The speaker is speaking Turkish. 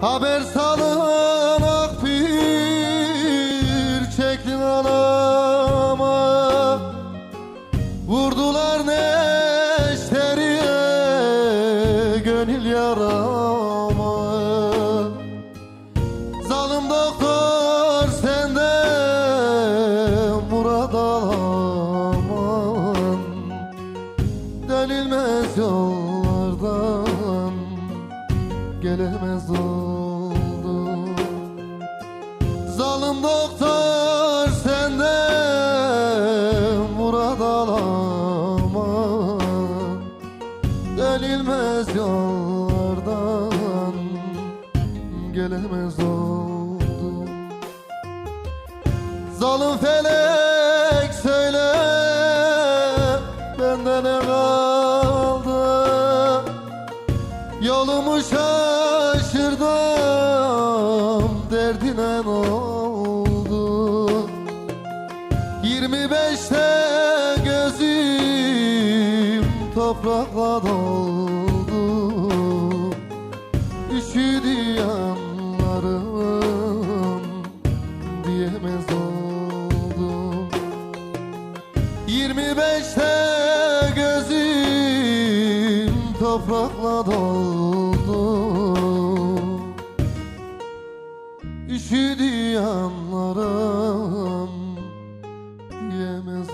Haber salın akbir çektin anama. Vurdular neşteriye gönül yarama. Zalim doktor senden murad alaman Dönülmez yollardan gelemez oldu Zalim doktor senden murad alama Dönülmez yollardan gelemez oldu Zalim felek söyle bende ne kaldı Yolumu şaşırdım derdine ne oldu? 25'te gözüm toprakla doldu. Üşüdü yanlarım diyemez oldum. 25'te gözüm toprakla doldu Üşüdü yanlarım diyemez